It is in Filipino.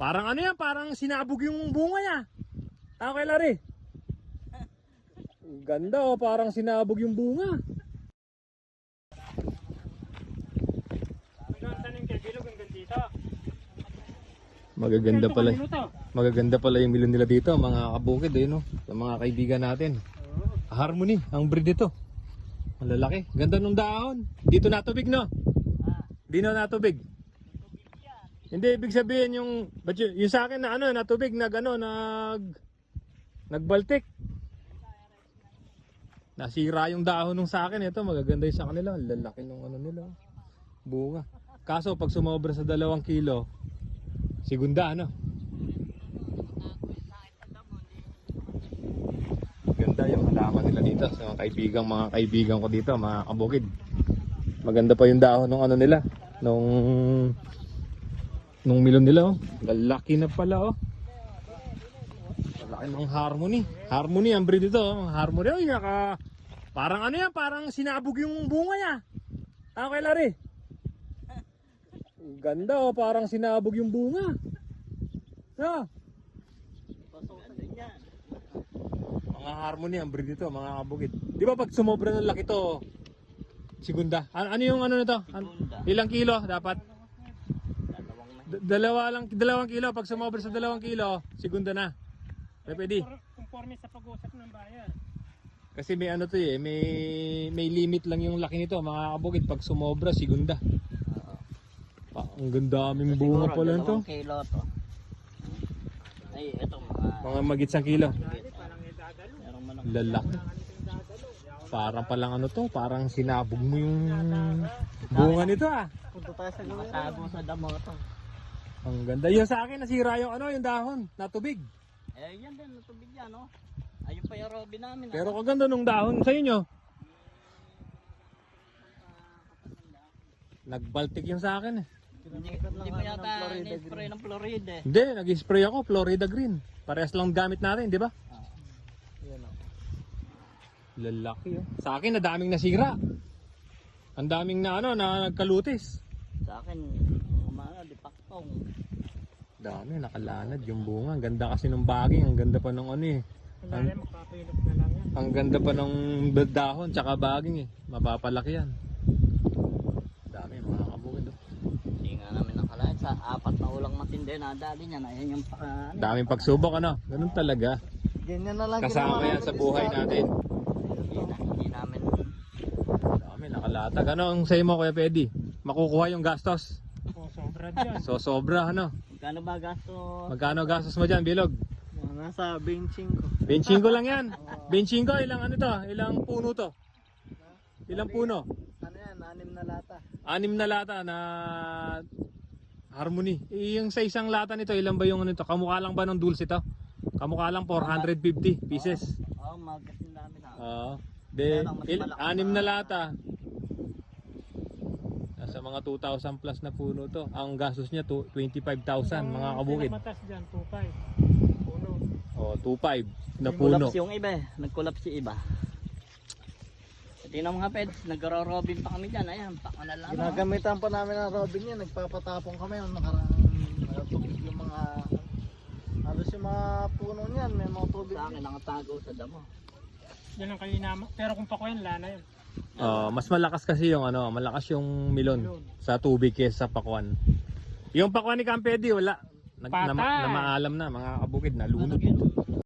Parang ano yan, parang sinabog yung bunga niya. Tama kay Larry? Ganda oh, parang sinabog yung bunga. Magaganda pala. Magaganda pala yung milon nila dito, mga kabukid eh, no? Sa mga kaibigan natin. Harmony, ang breed nito. Ang lalaki. Ganda ng dahon. Dito natubig, no? Di na natubig. Hindi, ibig sabihin yung, yung sa akin na ano, natubig, nag ano, nag, nagbaltik. Nasira yung dahon nung sa akin. Ito, magaganda yung sa kanila. Lalaki ng ano nila. Bunga. Kaso, pag sumobra sa dalawang kilo, Segunda ano? Ganda yung halaman nila dito sa mga kaibigan, mga kaibigan ko dito, mga kabukid. Maganda pa yung dahon ng ano nila, nung nung milon nila oh. Lalaki na pala oh. Lalaki ng harmony. Harmony ang breed ito, oh. harmony. Oh, naka parang ano yan, parang sinabog yung bunga niya. Tama kay Larry? Ganda oh, parang sinabog yung bunga. No? Mga harmony ang breed nito, mga kabukid. Di ba pag sumobra ng laki to, segunda. Ano, ano yung ano nito? An- ilang kilo dapat? D- dalawa lang, dalawang kilo. Pag sumobra sa dalawang kilo, segunda na. May pwede. Conforme sa pag-usap ng bayan. Kasi may ano to eh, may may limit lang yung laki nito, mga kabukid. Pag sumobra, segunda. Pa, ang ganda aming bunga pala nito. kilo to. Ay, ito mga... Mga magitsang kilo. Parang idadalo. Meron man Lalaki. Parang palang ano to, parang sinabog mo yung bunga nito ah. Punta tayo sa gawin. Nakatago sa damo to. Ang ganda. Yung sa akin, nasira yung ano, yung dahon, natubig. Eh, yan din, natubig yan, no? Ayun pa yung Robby namin. Pero kaganda nung dahon sa inyo. Nagbaltik yung sa akin eh. Hindi, hindi pa yata ni-spray ng Florida eh. Hindi, nag-spray ako, Florida Green. Parehas lang gamit natin, di ba? Yan, oh. Lalaki oh. Sa akin, na daming nasira. Ang daming na ano, na nagkalutis. Sa akin, paktong. Dami, nakalanad yung bunga. Ang ganda kasi ng baging. Ang ganda pa ng ano eh. Kaya magpapilot na lang yan. Ang ganda pa ng dahon tsaka baging eh. Mapapalaki yan. Dami mga kabukid. Oh. Hindi nga namin nakalain sa apat na ulang matindi na dali niya na yan yung paka... Ano, Daming pagsubok ano. Ganun talaga. Ganyan na lang. Kasama yan sa buhay natin. Hindi, na, hindi namin... Dami, nakalatag. Ano ang sa'yo mo Kuya Pedi? Makukuha yung gastos. O, So sobra ano. Magkano ba gasto? Magkano gastos mo dyan, Bilog? Nasa benching ko. 25 lang yan. 25, ilang ano to? Ilang puno to? Ilang puno? Ano yan? Anim na lata. Anim na lata na harmony. Eh, Yung sa isang lata nito, ilan ba yung ano ito? Kamukha lang ba ng dulce ito? Kamukha lang 450 pieces. Oo, oh, magasin namin ha. Oo. De, il, anim na lata. Nasa mga 2,000 plus na puno to. Ang gastos niya to 25,000 mga kabukid. Matas dyan, 2.5. Puno. Oh, 2,500 na puno. Nagkulaps yung iba eh. Nagkulaps yung iba. Tingnan mga peds, nagro-robin pa kami dyan. Ayan, paka na lang. Ginagamitan pa namin ng Robin yan, nagpapatapong kami ng nakarang tubig yung mga halos yung mga puno niyan, may mga tubig. Sa akin, nakatago sa damo. Yan ang kainama. Pero kung pakuyan, lana yun. Oh, mas malakas kasi yung ano, malakas yung milon sa tubig kaysa sa pakwan. Yung pakwan ni Campedi wala. Nag, na, Patay. na maalam na mga kabukid na lunod.